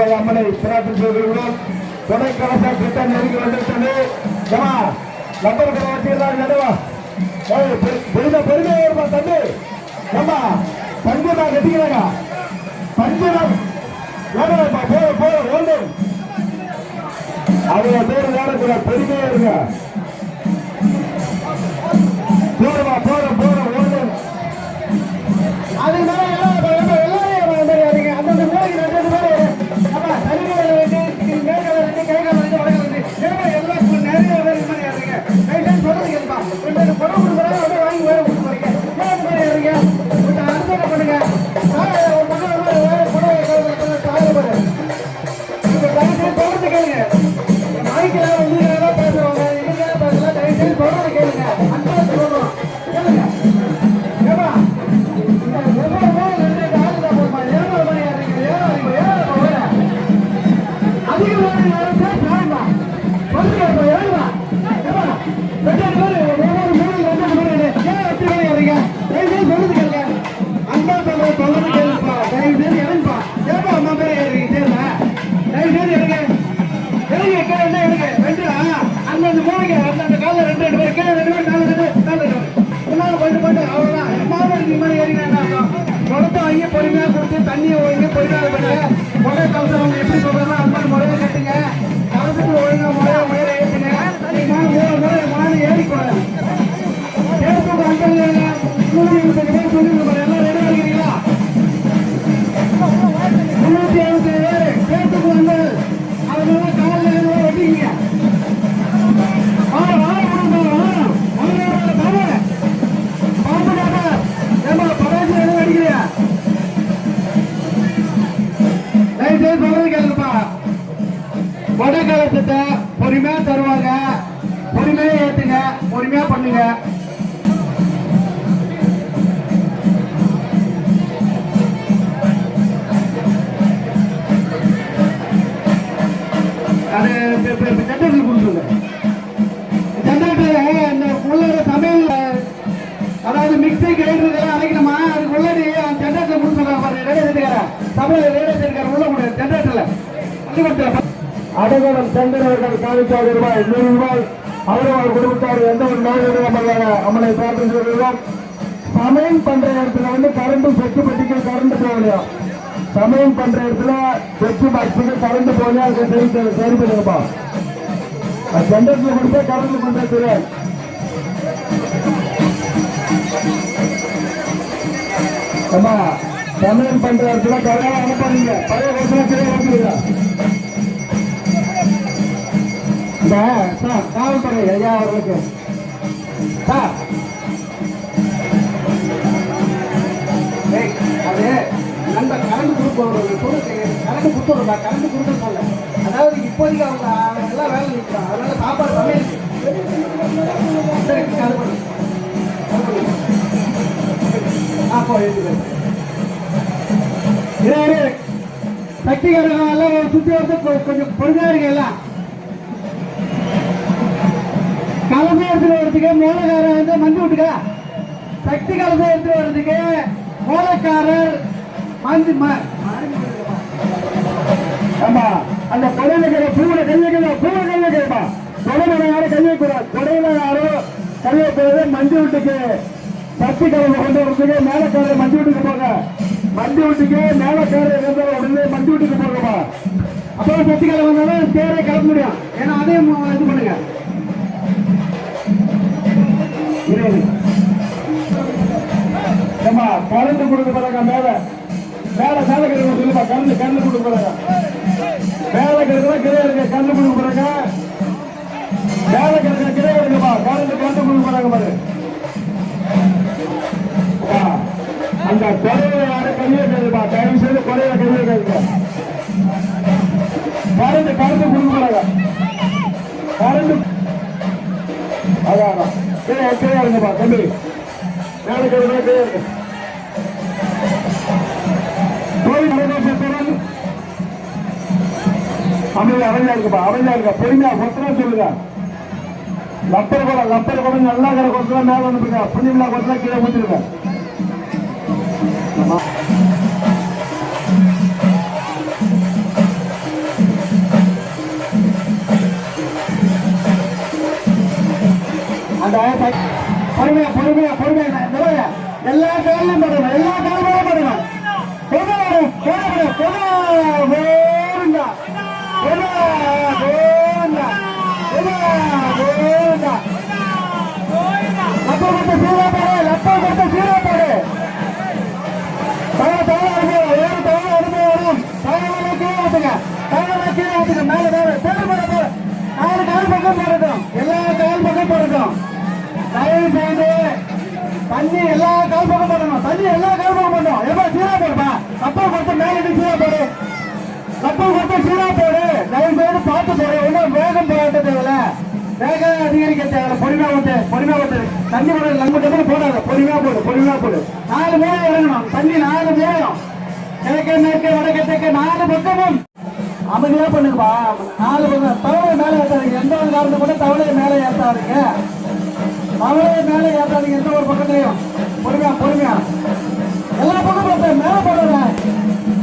அம்மனை பிரார்த்தனை செய்கிறோம் கொடைக்கலச திட்டம் நெருங்கி வந்துவிட்டது ஏமா நம்பர் வச்சிருந்தாங்க வச்சுக்கிறாங்க நடுவா பெரிய பெருமை வருமா தம்பி? ஏமா நான் கட்டிக்கிறாங்க. பஞ்சமா. வேணாம்ப்பா போற போற ஓடு. அவங்க பேர் வேணக்கூட பெருமையா இருங்க. மைக்கில் வந்து வடகாலத்தை பொறுமையா தருவாங்க. பொறுமையா ஏத்துங்க. பொறுமையா பண்ணுங்க. அது ஜென்ரேட்டர் கொடுத்துருங்க. ஜென்ரேட்டர் இந்த உள்ளார சமையல் அதாவது மிக்ஸி கிரைண்டர் அரைக்கணுமா? அதுக்கு உள்ளாடி ஜென்ரேட்டர் கொடுத்துருக்காங்க பாருங்க. ரேடியோ செட்டுக்கார சமையல் ரேடியோ செட்டுக்கார உள்ள கூட ஜென்ரேட்டர்ல அள்ளி கொடுத்துருக்கேன் அடகலம் சந்திரன் அவர்கள் காணிக்காத ரூபாய் நூறு ரூபாய். அவரும் அவர் குடும்பத்தார் எந்த ஒரு நோய் இல்லாமல் அம்மனை பிரார்த்தனை செய்கிறோம் சமயம் பண்ற இடத்துல வந்து கரண்ட் செட்டு பெட்டிக்கு கரண்ட் போகலையா? சமயம் பண்ற இடத்துல செட்டு பாக்ஸுக்கு கரண்ட் போகலையா? அதை சரி சரி- சரி பண்ணுங்கப்பா ஜென்ரேட்டர் கொடுத்தா கரண்ட் பண்ற தெரியாது அம்மா சமையல் பண்ற இடத்துல கரண்ட் அனுப்பாதீங்க. பழைய வருஷம் கீழே வந்துருங்க இந்த சார் காவல்துறை ஐயா அவர்களுக்கு சார் ஏய், அது அந்த கரண்ட் கொடுப்பவங்க கரண்ட் கொடுத்துருந்தா கரண்ட் கொடுக்க சொல்ல அதாவது இப்போதைக்கு அவங்க எல்லாம் வேலை நிற்கிறாங்க அதனால சாப்பாடு சமையல் சரி அது பண்ணு எல்லாம் சுற்றி வந்து கொஞ்சம் பொறுமையா இருங்க எடுத்துட்டு வர்றதுக்கு மூலக்காரர் வந்து மண்டி விட்டுக்க. சக்தி கலசம் எடுத்துட்டு வர்றதுக்கு மூலக்காரர் மஞ்சு ம- ஆமா அந்த கொடையில இருக்கிற பூவில கை வைக்கணும் பூவை கை வைக்கணுமா கொடையில யாரும் கை வைக்கூடாது கொடையில யாரும் கை வைக்கிறது மண்டி வீட்டுக்கு. சக்தி கலந்து கொண்டு வரதுக்கு மேலக்காரர் மண்டி வீட்டுக்கு போங்க. மண்டி விட்டுக்கு மேலக்காரர் இருந்த உடனே மஞ்சு வீட்டுக்கு போங்கப்பா அப்போ சக்தி கலசம் வந்தாலும் தேரை கிளம்ப முடியும் ஏன்னா அதே இது பண்ணுங்க. இரு, இரு. கலந்து கொடுக்க போறாங்க மேல. மேல மேல கிடக்கு சொல்லுப்பா கலந்து கலந்து கொடுக்க போறாங்க மேல கிடக்குறா கிரையா இருக்கு கலந்து கொடுக்க போறாங்க மேல கிடக்குற கிரையா இருக்குப்பா கலந்து கலந்து கொடுக்க போறாங்க பாரு. அந்த குறைய யாரும் கையே கேதுப்பா தயவு செய்து குறைய கையே கேளுங்க கலந்து கலந்து கொடுக்க போறாங்க கலந்து அதான். சரி கீழே கீழே இருங்கப்பா தம்பி. மேலே கிடக்குறா கீழே இருக்கு கோவில் பிரதேசத்துடன் அமைதியா இருக்குப்பா அமைதியா பொறுமையா சொல்லுங்க. லப்பர் குடம் லப்பர் குடம் நல்லா கிற கொத்தலாம் மேல வந்துருங்க புண்ணியமில்லா கொத்தலாம் கீழே ஊத்திருங்க அந்த பொறுமையா பொறுமையா பொறுமையா எல்லா காலையும் போடணும் எல்லா காலமும் போடணும் பொது தண்ணி எல்லா கால் தண்ணி எல்லா கால் பண்ணணும் போடணும் எப்ப சீரா போடுப்பா. அப்பா கொடுத்து மேலே சீரா போடு. அப்பா கொடுத்து சீரா போடு. தயவு செய்து பார்த்து போடு. ஒன்றும் வேகம் போராட்ட தேவையில்ல. வேகம் அதிகரிக்க தேவையில்ல. பொறுமையா ஊத்து பொறுமையா ஊத்து தண்ணி போட நம்ம போடாத. பொறுமையா போடு பொறுமையா போடு. நாலு மூலம் இறங்கணும். தண்ணி நாலு மூலம் கிழக்கு மேற்கு வடக்கு தெற்கு நாலு பக்கமும். அமைதியா பண்ணுங்கப்பா நாலு பக்கம். தவளை மேலே ஏற்றாருங்க எந்த ஒரு காரணத்தை கூட தவளை மேலே ஏத்தாதீங்க. மலையை மேலே ஏற்றாதீங்க எந்த ஒரு பக்கத்துலையும் பொறுமையா பொறுமையா. எல்லா பக்கம் பார்த்தேன் மேலே போடுற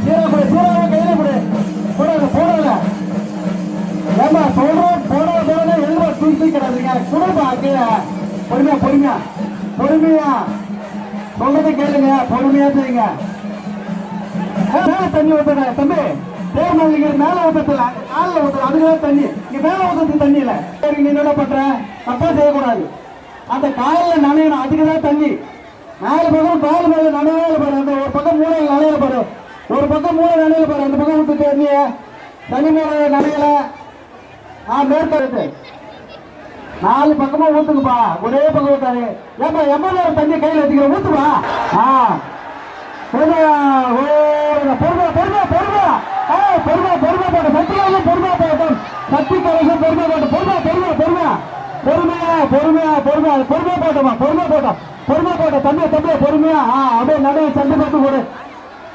சீரா போடு சூடாக கையில போடு. போடாத போடல ஏமா சொல்றோம் போடாத போடல எழுத தூக்கி கிடாதீங்க. குடும்பா கீழே. பொறுமையா பொறுமையா. பொறுமையா. சொல்றதை கேளுங்க. பொறுமையா செய்யுங்க. தண்ணி ஊத்துற தம்பி தேர் மேல ஊத்தல. காலில் ஊத்துற அதுக்கு தண்ணி. இங்க மேல ஊத்துறது தண்ணி இல்ல. நீ என்ன பண்ற? தப்பா செய்யக்கூடாது. அந்த காயில நனையணும். அதுக்குதான் தண்ணி. நாலு பக்கம் கால் மேல நனையால பாரு. அந்த ஒரு பக்கம் மூளை நனையில பாரு. ஒரு பக்கம் மூளை நனையில பாரு. அந்த பக்கம் விட்டு தண்ணிய தனி மூளை நனையில. ஆ மேற்கருத்து நாலு பக்கமா ஊத்துக்குப்பா ஒரே பக்கம் ஊத்தாரு ஏப்பா எம்எல்ஏ தண்ணி கையில் வச்சுக்கிற? ஊத்துப்பா. ஆ. பொறுமையா ஓடுங்க. பொறுமையா பொறுமையா பொறுமையா. பொறுமையா பொறுமையா போட்டு சத்தியாலும் பொறுமையா போட்டும் சக்தி கலசம் பொறுமையா போட்டு பொறுமையா பொறுமையா பொறுமையா. பொறுமையா பொறுமையா பொறுமையா பொறுமையா போட்டோமா பொறுமையா போட்டோம் பொறுமையா போட்டோம் தம்பியா தம்பியா பொறுமையா. ஆ அப்படியே நடுவு சண்டை போட்டு போடு.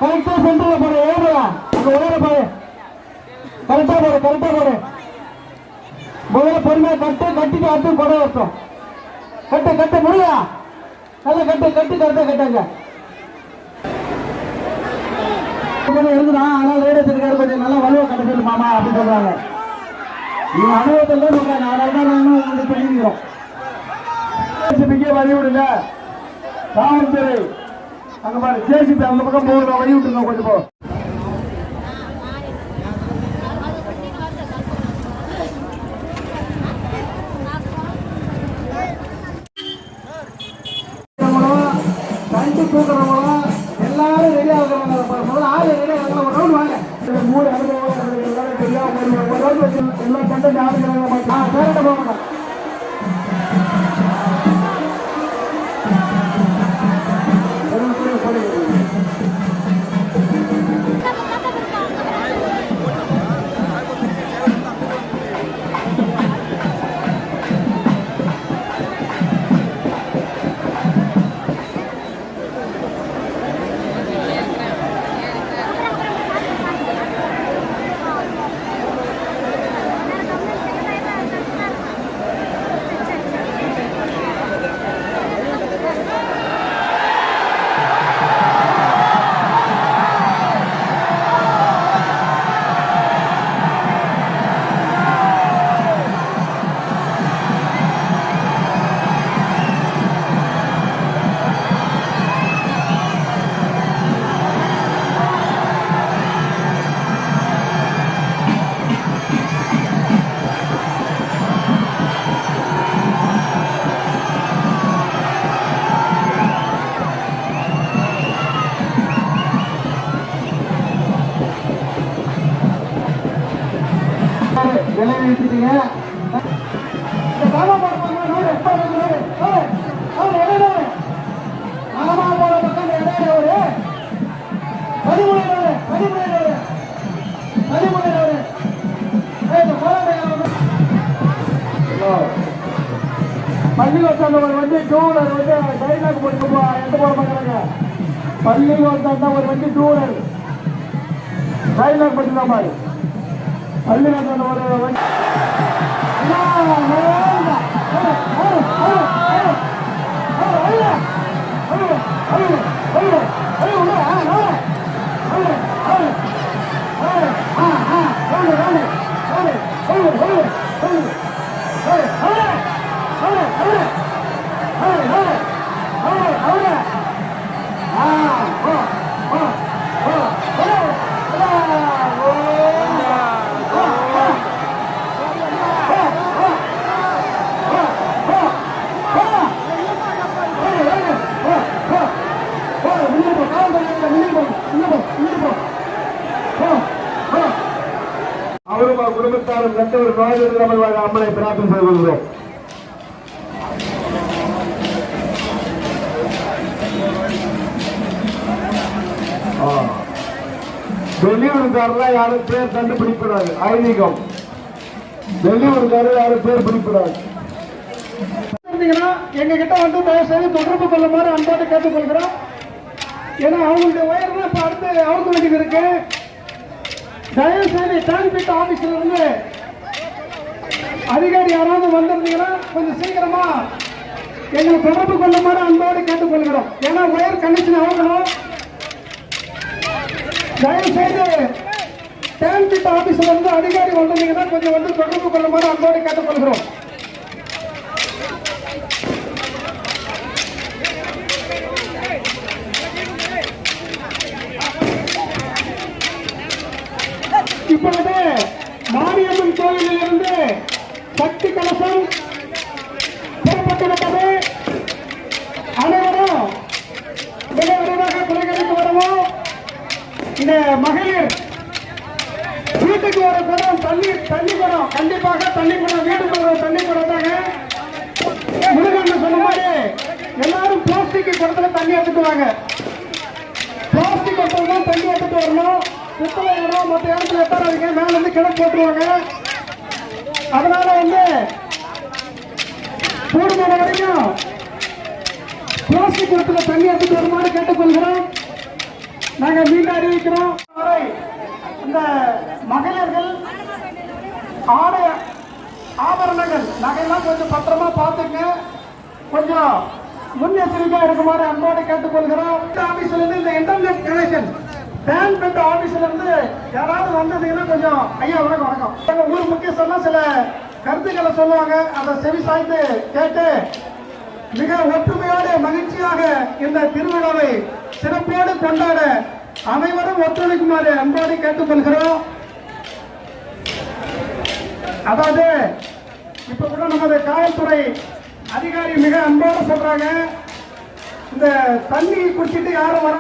கரெக்டா சென்டர்ல போடு ஏறுவா அங்க ஓட போடு கரெக்டா போடு கரெக்டா போடு. முதல்ல பொறுமையா கட்டு கட்டிட்டு அடுத்து கொடை வரட்டும் கட்டு கட்டு முடியா நல்லா கட்டு கட்டு கரெக்டா கட்டாங்க. இருந்தான் இருக்குதான் ஆனால் லேடிஸ் இருக்காரு கொஞ்சம் நல்லா வலுவா கட்ட மாமா அப்படின்னு சொல்றாங்க. நீங்க அனுபவத்தில் சொல்றாங்க அதனால தான் நானும் உங்களுக்கு ஜேசிபிக்கே வழி விடுங்க. காவல்துறை அங்க பாரு ஜேசிபி அந்த பக்கம் போகுது வழி விட்டுருங்க கொஞ்சம் போ. எல்லாரும் ரெடி ஆகுறாங்க முதல்ல ஆளு ரெடி ஆகுறாங்க ஒரு ரவுண்ட் வாங்க. மூணு அனுபவம் எல்லா கண்டென்ட் ஆளுங்கிறாங்க ஆ பேரண்ட காமா போட பக்கம் நோடு எப்ப வந்து காமா போட பக்கம் எடை நோடு பதிமூணு பதிமூணு பதிமூணு நோடு ஏய் இந்த கோலத்தை வந்து டூலர் வந்து டைலாக் போட்டு போ எந்த போட மாட்டாங்க பள்ளிக்கூடத்தில் வந்து டூலர் டைலாக் போட்டு மாதிரி பாரு பள்ளிக்கூடத்தில் அவரும் அவர் குடும்பத்தாரும் எந்த ஒரு நோய் இல்லாமல் அம்மனை பிரார்த்தனை செய்து கொள்கிறோம். ஆ. வெளியூருக்காரெல்லாம் யாரும் பேர் கண்டுபிடிக்கூடாது ஐதீகம். வெளியூருக்காரர் யாரும் பேர் பிடிக்கூடாது எங்க கிட்ட வந்து தயவு தொடர்பு கொள்ளுமாறு அன்போடு கேட்டுக்கொள்கிறோம். ஏன்னா அவங்களுடைய உயர்வு இப்ப அடுத்து அவங்க வேண்டியது இருக்கு. தயவு செய்து ஆபீஸ்ல இருந்து அதிகாரி யாராவது வந்திருந்தீங்கன்னா கொஞ்சம் சீக்கிரமா எங்களை தொடர்பு கொள்ளுமாறு அன்போடு கேட்டுக்கொள்கிறோம். ஏன்னா ஒயர் கண்டிஷன் ஆகணும் தயவு செய்து ஆபீஸ்ல இருந்து அதிகாரி வந்திருந்தீங்கன்னா கொஞ்சம் வந்து தொடர்பு கொள்ளுமாறு அன்போடு கேட்டுக்கொள்கிறோம். இப்பொழுது மாரியம்மன் கோயிலில் இருந்து சக்தி கலசம் புறப்பட்டு அனைவரும் மிக விரைவாக குறைகளுக்கு வருவோம். இந்த மகளிர் வீட்டுக்கு ஒரு குடம் தண்ணி தண்ணி குடம் கண்டிப்பாக தண்ணி குடம் வீட்டுக்கு ஒரு தண்ணி குடம் தாங்க. முருகன் சொன்ன மாதிரி எல்லாரும் பிளாஸ்டிக் குடத்துல தண்ணி எடுத்துட்டு பிளாஸ்டிக் குடத்துல தான் தண்ணி எடுத்துட்டு வரணும். குப்பை இடம் மற்ற இடத்துல எத்தாராதீங்க மேல இருந்து கிழக்கு போட்டுருவாங்க. அதனால வந்து கூடுமான வரைக்கும் பிளாஸ்டிக் குடத்துல தண்ணி எடுத்துட்டு வருமாறு கேட்டுக்கொள்கிறோம். நாங்க மீண்டும் அறிவிக்கிறோம். இந்த மகளிர்கள் ஆடை ஆபரணங்கள் நகையெல்லாம் கொஞ்சம் பத்திரமா பார்த்துங்க. கொஞ்சம் முன்னெச்சரிக்கையா இருக்குமாறு அன்போடு கேட்டுக்கொள்கிறோம். ஆபீஸ்ல இருந்து இந்த இன்டர்நெட் கனெக்ஷன் பேன் பெண்ட் ஆபீஸ்ல இருந்து யாராவது வந்ததுன்னா கொஞ்சம் ஐயா வணக்கம் வணக்கம். எங்க ஊர் முக்கியஸ்தெல்லாம் சில கருத்துக்களை சொல்லுவாங்க. அதை செவி சாய்த்து கேட்டு மிக ஒற்றுமையோடு மகிழ்ச்சியாக இந்த திருவிழாவை சிறப்போடு கொண்டாட அனைவரும் ஒத்துழைக்குமாறு அன்போடு கேட்டுக்கொள்கிறோம். அதாவது இப்ப கூட நமது காவல்துறை அதிகாரி மிக அன்போடு சொல்றாங்க. இந்த தண்ணி குடிச்சிட்டு யாரும் வர